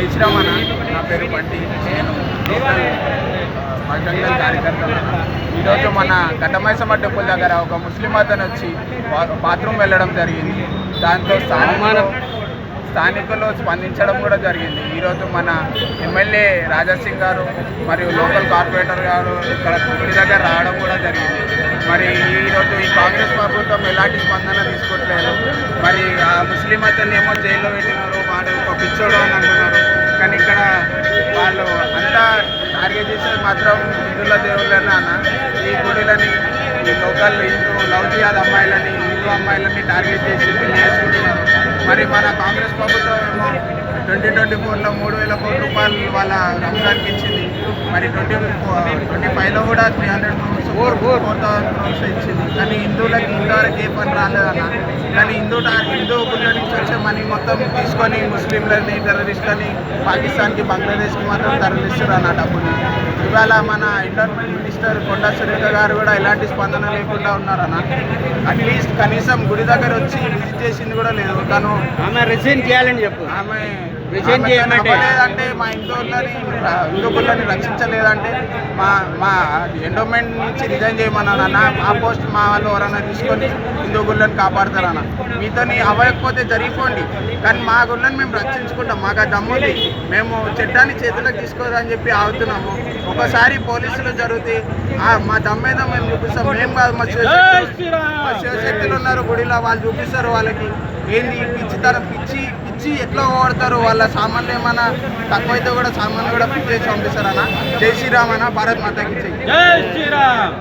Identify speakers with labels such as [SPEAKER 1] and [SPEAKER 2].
[SPEAKER 1] జై శ్రీరామ్ అన్న నా పేరు బండి నేను లోకల్ కార్యకర్త ఈరోజు మన ఘటమైసమ్మ టెంపుల్ దగ్గర ఒక ముస్లిం అతను వచ్చి బాత్రూమ్ వెళ్ళడం జరిగింది. దాంతో స్థానికులు స్థానికులు స్పందించడం కూడా జరిగింది. ఈరోజు మన ఎమ్మెల్యే రాజాసింగ్ గారు మరియు లోకల్ కార్పొరేటర్ గారు ఇక్కడ గుడి దగ్గర రావడం కూడా జరిగింది. మరి ఈరోజు ఈ కాంగ్రెస్ ప్రభుత్వం ఎలాంటి స్పందన తీసుకోవట్లేదు మరి ఆ ముస్లిం అతన్ని ఏమో జైల్లో పెట్టినారు వాడు ఒక పిచ్చోడు అని కానీ ఇక్కడ వాళ్ళు అంతా టార్గెట్ చేసేది మాత్రం హిందువుల దేవుళ్ళని అన్న. ఈ గుడిలని ఈ లోకల్ హిందూ లవ్ చేయాలి అమ్మాయిలని హిందూ అమ్మాయిలని టార్గెట్ చేసి పెళ్ళి చేసుకుంటున్నారు. మరి మన కాంగ్రెస్ ప్రభుత్వం ఏమో ట్వంటీ ట్వంటీ ఫోర్లో మూడు వేల కోట్ల రూపాయలు వాళ్ళ రంజాన్కి ఇచ్చింది. మరి ట్వంటీ ట్వంటీ ఫైవ్లో కూడా three hundred crores four four four thousand crores ఇచ్చింది. కానీ హిందువులకి ఇంతవరకు ఏ పని రాలేదన్న కానీ హిందూ హిందూ గుళ్ళ నుంచి వచ్చే మనీ మొత్తం తీసుకొని ముస్లింలని టెర్రరిస్ట్లని పాకిస్తాన్కి బంగ్లాదేశ్కి మాత్రం తరలిస్తారు అన్న డబ్బుని. ఇవాళ మన ఎండోర్మెంట్ మినిస్టర్ కొండా సురేఖ గారు కూడా ఎలాంటి స్పందన లేకుండా ఉన్నారన్న అట్లీస్ట్ కనీసం గుడి దగ్గర వచ్చి విజిట్ చేసింది కూడా లేదు. తను
[SPEAKER 2] ఆమె రిజైన్ చేయాలని చెప్పు.
[SPEAKER 1] ఆమె
[SPEAKER 2] విజయం చేయమంటే?
[SPEAKER 1] లేదంటే మా హిందువులని హిందువులని రక్షించలేదంటే మా మా ఎండోమెంట్ నుంచి రిజైన్ చేయమన్నాను అన్న. ఆ పోస్ట్ మా వాళ్ళు ఎవరన్నా తీసుకొని హిందూ గుళ్ళని కాపాడతారన్న. మీతోని అవ్వకపోతే జరిగిపోండి. కానీ మా గుళ్ళని మేము రక్షించుకుంటాం. మాకు ఆ దమ్ముంది మేము చట్టాన్ని చేతులకు తీసుకోదని చెప్పి ఆగుతున్నాము. ఒకసారి పోలీసులు జరిగితే ఆ మా దమ్మేదో మేము చూపిస్తాం. మేము కాదు మా శివశక్తులు మా శివశక్తులు ఉన్నారు. గుడిలో వాళ్ళు చూపిస్తారు వాళ్ళకి. ఏంది పిచ్చి తర పిచ్చి వచ్చి ఎట్లా వాడతారు? వాళ్ళ సామాన్లు ఏమైనా తక్కువైతే కూడా సామాన్లు కూడా పిక్ చేసి పంపిస్తారన్న జై శ్రీరామ్ అన్న భారత్ మాతకి
[SPEAKER 2] జై శ్రీరామ్!